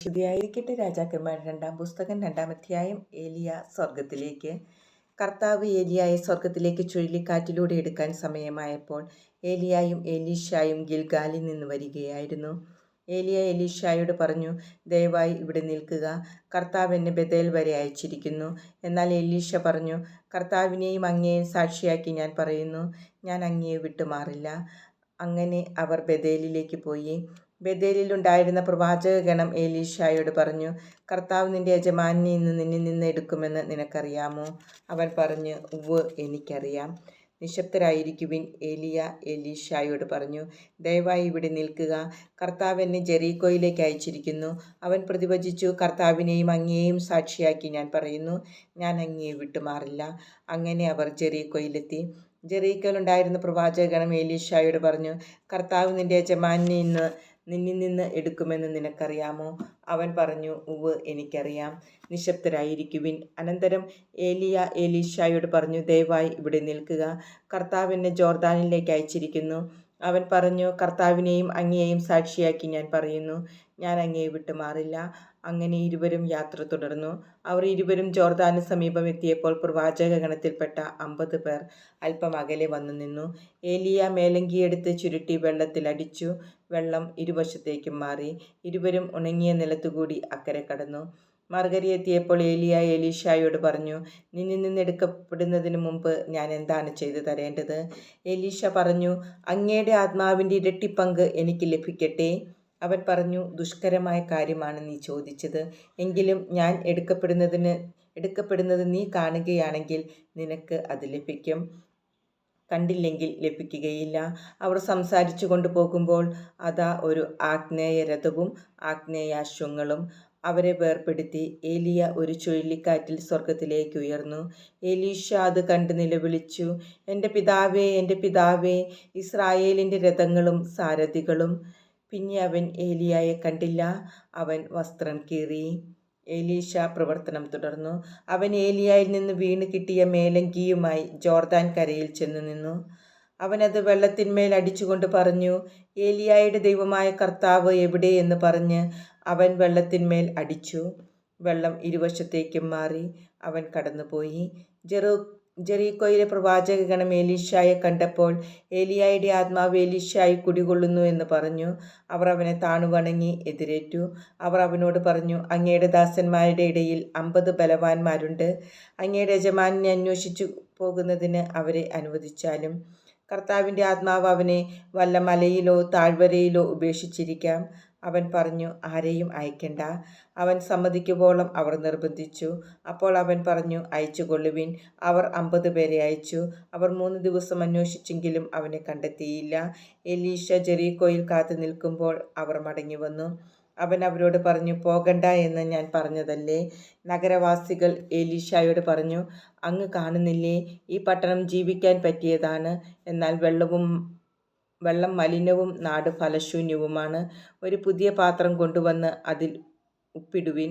സ്തുതിയായിരിക്കട്ടെ രാജാക്കന്മാർ രണ്ടാം പുസ്തകം രണ്ടാം അധ്യായം ഏലിയ സ്വർഗത്തിലേക്ക് കർത്താവ് ഏലിയായെ സ്വർഗത്തിലേക്ക് ചുഴലിക്കാറ്റിലൂടെ എടുക്കാൻ സമയമായപ്പോൾ ഏലിയായും ഏലീഷായും ഗിൽഗാലിൽ നിന്ന് വരികയായിരുന്നു. ഏലിയ എലീഷായോട് പറഞ്ഞു ദയവായി ഇവിടെ നിൽക്കുക. കർത്താവ് എന്നെ ബദേൽ വരെ അയച്ചിരിക്കുന്നു. എന്നാൽ എലീഷ പറഞ്ഞു കർത്താവിനെയും അങ്ങയെയും സാക്ഷിയാക്കി ഞാൻ പറയുന്നു. ഞാൻ അങ്ങയെ വിട്ടുമാറില്ല. അങ്ങനെ അവർ ബദേലിലേക്ക് പോയി. ബദേലിലുണ്ടായിരുന്ന പ്രവാചകഗണം ഏലീഷായോട് പറഞ്ഞു കർത്താവ് നിന്റെ യജമാനെ ഇന്ന് നിന്നിൽ നിന്ന് എടുക്കുമെന്ന് നിനക്കറിയാമോ? അവൻ പറഞ്ഞു ഉവ് എനിക്കറിയാം. നിശബ്ദരായിരിക്കുവിൻ ഏലിയ ഏലീഷായോട് പറഞ്ഞു ദയവായി ഇവിടെ നിൽക്കുക. കർത്താവ് എന്നെ ജെറീക്കോയിലേക്ക് അയച്ചിരിക്കുന്നു. അവൻ പ്രതിവചിച്ചു കർത്താവിനെയും അങ്ങേയും സാക്ഷിയാക്കി ഞാൻ പറയുന്നു. ഞാൻ അങ്ങയെ വിട്ടുമാറില്ല. അങ്ങനെ അവർ ജെറീക്കോയിലെത്തി. ജെറീക്കോയിലുണ്ടായിരുന്ന പ്രവാചകഗണം ഏലീഷായോട് പറഞ്ഞു കർത്താവ് നിന്റെ യജമാനെ ഇന്ന് നിന്നിൽ നിന്ന് എടുക്കുമെന്ന് നിനക്കറിയാമോ? അവൻ പറഞ്ഞു ഉവ് എനിക്കറിയാം. നിശബ്ദരായിരിക്കുവിൻ. അനന്തരം ഏലിയ ഏലീഷായോട് പറഞ്ഞു ദയവായി ഇവിടെ നിൽക്കുക. കർത്താവ് എന്നെ ജോർദാനിലേക്ക് അയച്ചിരിക്കുന്നു. അവൻ പറഞ്ഞു കർത്താവിനെയും അങ്ങയെയും സാക്ഷിയാക്കി ഞാൻ പറയുന്നു ഞാൻ അങ്ങയെ വിട്ടു മാറില്ല. അങ്ങനെ ഇരുവരും യാത്ര തുടർന്നു. അവർ ഇരുവരും ജോർദാന് സമീപം എത്തിയപ്പോൾ പ്രവാചക ഗണത്തിൽപ്പെട്ട അമ്പത് പേർ അല്പം അകലെ വന്നു നിന്നു. ഏലിയ മേലങ്കിയെടുത്ത് ചുരുട്ടി വെള്ളത്തിൽ അടിച്ചു. വെള്ളം ഇരുവശത്തേക്കും മാറി. ഇരുവരും ഉണങ്ങിയ നിലത്തുകൂടി അക്കരെ കടന്നു. മറുകരി എത്തിയപ്പോൾ ഏലിയ എലീഷായോട് പറഞ്ഞു നിന്നിൽ നിന്ന് എടുക്കപ്പെടുന്നതിന് മുമ്പ് ഞാൻ എന്താണ് ചെയ്തു തരേണ്ടത്? എലീഷ പറഞ്ഞു അങ്ങയുടെ ആത്മാവിന്റെ ഇരട്ടിപ്പങ്ക് എനിക്ക് ലഭിക്കട്ടെ. അവൻ പറഞ്ഞു ദുഷ്കരമായ കാര്യമാണ് നീ ചോദിച്ചത്. എങ്കിലും ഞാൻ എടുക്കപ്പെടുന്നതിന് എടുക്കപ്പെടുന്നത് നീ കാണുകയാണെങ്കിൽ നിനക്ക് അത് ലഭിക്കും. കണ്ടില്ലെങ്കിൽ ലഭിക്കുകയില്ല. അവർ സംസാരിച്ചു കൊണ്ടുപോകുമ്പോൾ അതാ ഒരു ആഗ്നേയ രഥവും ആഗ്നേയാശ്വങ്ങളും അവരെ വേർപ്പെടുത്തി ഏലിയ ഒരു ചുഴലിക്കാറ്റിൽ സ്വർഗത്തിലേക്ക് ഉയർന്നു. ഏലീഷ അത് കണ്ട് നിലവിളിച്ചു എന്റെ പിതാവേ എന്റെ പിതാവേ ഇസ്രായേലിന്റെ രഥങ്ങളും സാരഥികളും പിന്നെ അവൻ ഏലിയായെ കണ്ടില്ല. അവൻ വസ്ത്രം കീറി. ഏലീഷ പ്രവർത്തനം തുടർന്നു. അവൻ ഏലിയായിൽ നിന്ന് വീണ് കിട്ടിയ മേലങ്കിയുമായി ജോർദാൻ കരയിൽ ചെന്നു നിന്നു. അവനത് വെള്ളത്തിന്മേൽ അടിച്ചുകൊണ്ട് പറഞ്ഞു ഏലിയായുടെ ദൈവമായ കർത്താവ് എവിടെ? എന്ന് പറഞ്ഞ് അവൻ വെള്ളത്തിന്മേൽ അടിച്ചു. വെള്ളം ഇരുവശത്തേക്കും മാറി അവൻ കടന്നുപോയി. ജെറു ജെറീക്കോയിലെ പ്രവാചകഗണം ഏലീഷായെ കണ്ടപ്പോൾ ഏലിയായുടെ ആത്മാവ് ഏലീഷായി കുടികൊള്ളുന്നു എന്ന് പറഞ്ഞു. അവർ അവനെ താണുവണങ്ങി എതിരേറ്റു. അവർ അവനോട് പറഞ്ഞു അങ്ങയുടെ ദാസന്മാരുടെ ഇടയിൽ അമ്പത് ബലവാന്മാരുണ്ട്. അങ്ങയുടെ യജമാനെ അന്വേഷിച്ചു പോകുന്നതിന് അവരെ അനുവദിച്ചാലും കർത്താവിന്റെ ആത്മാവ് അവനെ വല്ല മലയിലോ താഴ്വരയിലോ ഉപേക്ഷിച്ചിരിക്കാം. അവൻ പറഞ്ഞു ആരെയും അയക്കണ്ട. അവൻ സമ്മതിക്കുവോളം അവർ നിർബന്ധിച്ചു. അപ്പോൾ അവൻ പറഞ്ഞു അയച്ചു കൊള്ളുവിൻ അവർ അമ്പത് പേരെ അയച്ചു. അവർ മൂന്ന് ദിവസം അന്വേഷിച്ചെങ്കിലും അവനെ കണ്ടെത്തിയില്ല. എലീഷ ജെറീക്കോയിൽ കാത്തു നിൽക്കുമ്പോൾ അവർ മടങ്ങി വന്നു അവൻ അവരോട് പറഞ്ഞു പോകണ്ട എന്ന് ഞാൻ പറഞ്ഞതല്ലേ? നഗരവാസികൾ എലീഷായോട് പറഞ്ഞു അങ്ങ് കാണുന്നില്ലേ? ഈ പട്ടണം ജീവിക്കാൻ പറ്റിയതാണ്. എന്നാൽ വെള്ളവും വെള്ളം മലിനവും നാട് ഫലശൂന്യവുമാണ്. ഒരു പുതിയ പാത്രം കൊണ്ടുവന്ന് അതിൽ ഉപ്പിടുവിൻ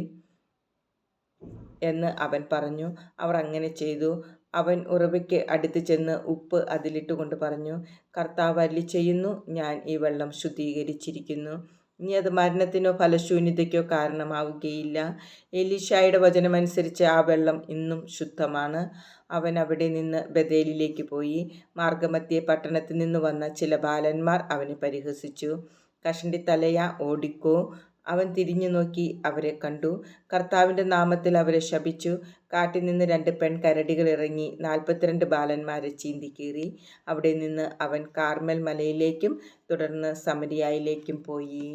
എന്ന് അവൻ പറഞ്ഞു. അവർ അങ്ങനെ ചെയ്തു. അവൻ ഉറവയ്ക്ക് അടുത്ത് ചെന്ന് ഉപ്പ് അതിലിട്ട് കൊണ്ട് പറഞ്ഞു കർത്താവ് അല്ലി ചെയ്യുന്നു ഞാൻ ഈ വെള്ളം ശുദ്ധീകരിച്ചിരിക്കുന്നു. ഇനി അത് മരണത്തിനോ ഫലശൂന്യതയ്ക്കോ കാരണമാവുകയില്ല. എലീഷായുടെ വചനമനുസരിച്ച് ആ വെള്ളം ഇന്നും ശുദ്ധമാണ്. അവൻ അവിടെ നിന്ന് ബദേലിലേക്ക് പോയി. മാർഗമധ്യേ പട്ടണത്തിൽ നിന്ന് വന്ന ചില ബാലന്മാർ അവനെ പരിഹസിച്ചു. കഷണ്ടി തലയ ഓടിക്കോ. അവൻ തിരിഞ്ഞു നോക്കി അവരെ കണ്ടു. കർത്താവിന്റെ നാമത്തിൽ അവരെ ശപിച്ചു. കാട്ടിൽ നിന്ന് രണ്ട് പെൺകരടികൾ ഇറങ്ങി നാൽപ്പത്തിരണ്ട് ബാലന്മാരെ ചീന്തിക്കീറി അവിടെ നിന്ന് അവൻ കാർമൽ മലയിലേക്കും തുടർന്ന് സമരിയായിലേക്കും പോയി.